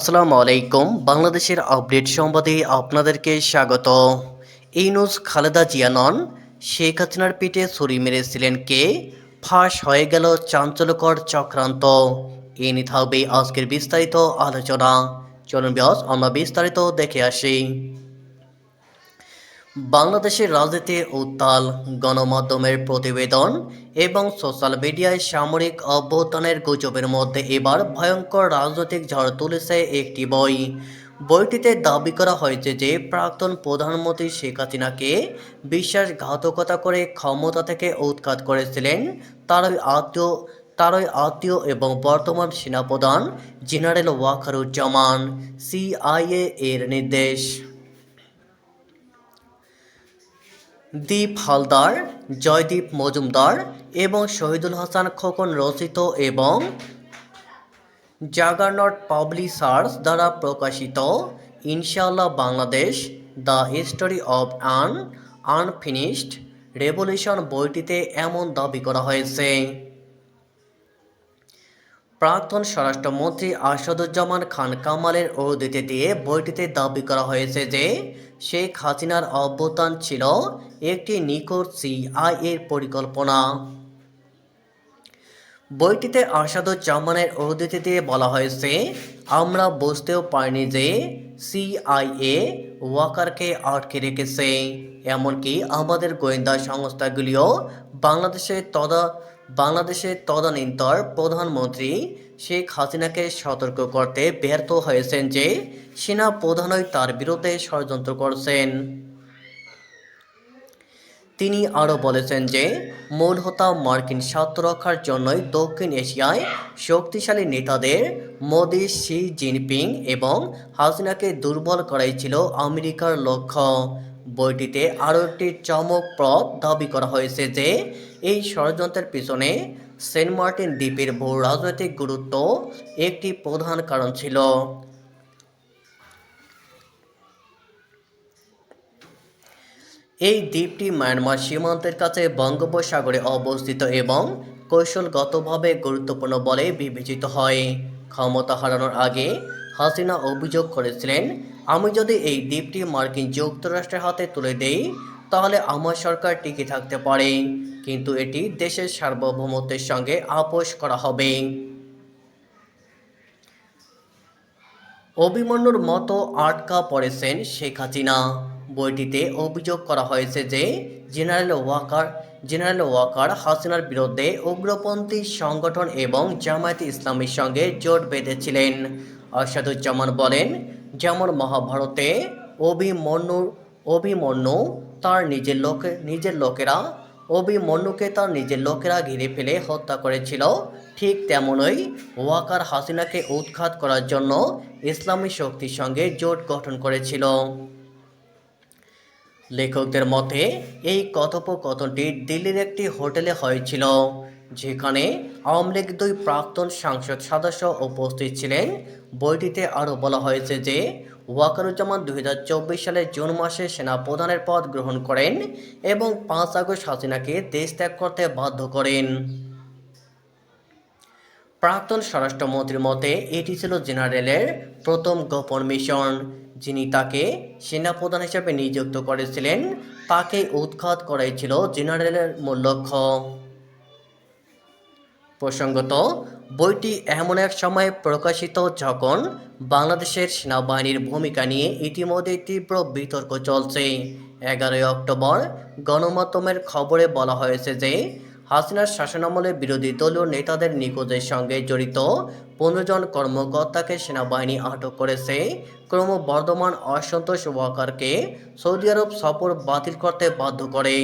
আসসালামু আলাইকুম। বাংলাদেশের আপডেট সংবাদে আপনাদেরকে স্বাগত। এই নিউজ খালেদা জিয়া নন, শেখ হাসিনার পিঠে ছুরি মেরেছিলেন কে? ফাঁস হয়ে গেল চাঞ্চল্যকর চক্রান্ত। এ নিয়ে থাকবে আজকের বিস্তারিত আলোচনা। চলুন ব্যাস আমরা বিস্তারিত দেখে আসি। বাংলাদেশের রাজনীতি উত্তাল গণমাধ্যমের প্রতিবেদন এবং সোশ্যাল মিডিয়ায় সামরিক অভ্যুত্থানের গুজবের মধ্যে এবার ভয়ঙ্কর রাজনৈতিক ঝড় তুলেছে একটি বই। বইটিতে দাবি করা হয়েছে যে, প্রাক্তন প্রধানমন্ত্রী শেখ হাসিনাকে বিশ্বাসঘাতকতা করে ক্ষমতা থেকে উৎখাত করেছিলেন। তারই আত্মীয় তারই আত্মীয় এবং বর্তমান সেনাপ্রধান জেনারেল ওয়াকারুজ্জামান, সিআইএ এর নির্দেশ। দীপ হালদার, জয়দীপ মজুমদার এবং শহীদুল হাসান খোকন রচিত এবং জাগারনট পাবলিশার্স দ্বারা প্রকাশিত Inshallah Bangladesh, the history of an unfinished revolution বইটিতে এমন দাবি করা হয়েছে। প্রাক্তন স্বরাষ্ট্রমন্ত্রী আসাদুজ্জামান খান কামালের উদ্ধৃতি দিয়ে বইটিতে দাবি করা হয়েছে যে শেখ হাসিনার অভ্যুত্থান ছিল একটি নিকট সিআইএর পরিকল্পনা। বইটিতে আসাদুজ্জামানের উদ্ধৃতি দিয়ে বলা হয়েছে, আমরা বুঝতেও পারিনি যে সিআইএ ওয়াকারকে আটকে রেখেছে। এমনকি আমাদের গোয়েন্দা সংস্থাগুলিও বাংলাদেশের তদা বাংলাদেশের তদানীন্তর প্রধানমন্ত্রী শেখ হাসিনাকে সতর্ক করতে ব্যর্থ হয়েছেন যে সেনা প্রধানই তার বিরুদ্ধে ষড়যন্ত্র করছেন। তিনি আরও বলেছেন যে মূল হোতা মার্কিন স্বার্থ রক্ষার জন্যই দক্ষিণ এশিয়ায় শক্তিশালী নেতাদের মোদি, শি জিনপিং এবং হাসিনাকে দুর্বল করাই ছিল আমেরিকার লক্ষ্য। বইটিতে আরও একটি চমকপ্রদ দাবি করা হয়েছে যে, এই ষড়যন্ত্রের পিছনে সেন্ট মার্টিন দ্বীপের ভূ রাজনৈতিক গুরুত্ব একটি প্রধান কারণ ছিল। এই দ্বীপটি মায়ানমার সীমান্তের কাছে বঙ্গোপসাগরে অবস্থিত এবং কৌশলগতভাবে গুরুত্বপূর্ণ বলে বিবেচিত হয়। ক্ষমতা হারানোর আগে হাসিনা অভিযোগ করেছিলেন আমি যদি এই দ্বীপটি মার্কিন যুক্তরাষ্ট্রের হাতে তুলে দেই, তাহলে আমার সরকার টিকে থাকতে পারে। কিন্তু এটি দেশের সার্বভৌমত্বের সঙ্গে আপোষ করা হবে। অভিমন্যুর মতো আটকা পড়েছেন শেখ হাসিনা। বইটিতে অভিযোগ করা হয়েছে যে, জেনারেল ওয়াকার জেনারেল ওয়াকার হাসিনার বিরুদ্ধে উগ্রপন্থী সংগঠন এবং জামায়াতে ইসলামের সঙ্গে জোট বেঁধেছিলেন। আসাদুজ্জামান বলেন যেমন মহাভারতে অভিমন্যুর অভিমন্যু তার নিজের লোকে, নিজের লোকেরা, অভিমন্যুকে তার নিজের লোকেরা ঘিরে ফেলে হত্যা করেছিল। ঠিক তেমনই ওয়াকার হাসিনাকে উৎখাত করার জন্য ইসলামী শক্তির সঙ্গে জোট গঠন করেছিল। লেখকদের মতে, এই কথোপকথনটি দিল্লির একটি হোটেলে হয়েছিল। যেখানে আওয়ামী লীগ দুই প্রাক্তন সংসদ সদস্য উপস্থিত ছিলেন। বইটিতে আরও বলা হয়েছে যে, ওয়াকারুজ্জামান দুই হাজার চব্বিশ সালের জুন মাসে সেনা প্রধানের পদ গ্রহণ করেন এবং পাঁচ আগস্ট হাসিনাকে দেশ ত্যাগ করতে বাধ্য করেন। প্রাক্তন স্বরাষ্ট্রমন্ত্রীর মতে, এটি ছিল জেনারেলের প্রথম গোপন মিশন। যিনি তাকে সেনাপ্রধান হিসেবে নিযুক্ত করেছিলেন তাকে উৎখাত করাই ছিল জেনারেলের মূল লক্ষ্য। প্রসঙ্গত, বইটি এমন এক সময় প্রকাশিত যখন বাংলাদেশের সেনাবাহিনীর ভূমিকা নিয়ে ইতিমধ্যে তীব্র বিতর্ক চলছে। এগারোই অক্টোবর গণমাধ্যমের খবরে বলা হয়েছে যে, হাসিনার শাসনামলে বিরোধী দলীয় নেতাদের নিখোঁজের সঙ্গে জড়িত পনেরো জন কর্মকর্তাকে সেনাবাহিনী আটক করেছে। ক্রমবর্ধমান অসন্তোষ ওয়াকারকে সৌদি আরব সফর বাতিল করতে বাধ্য করে।